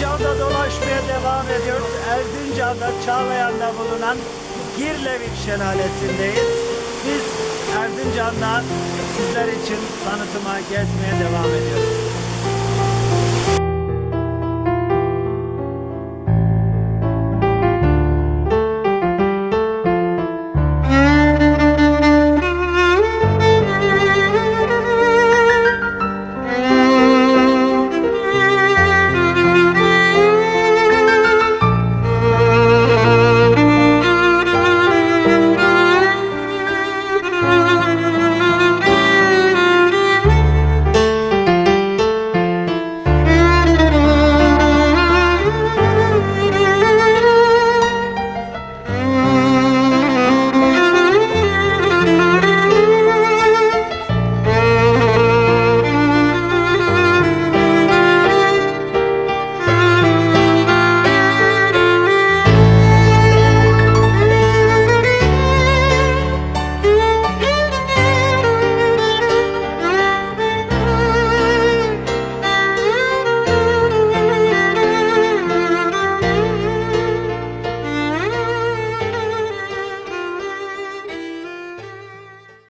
Erzincan'da dolaşmaya devam ediyoruz. Erzincan'da, Çağlayan'da bulunan Girlevik Şelalesi'ndeyiz. Biz Erzincan'da sizler için tanıtıma gezmeye devam ediyoruz.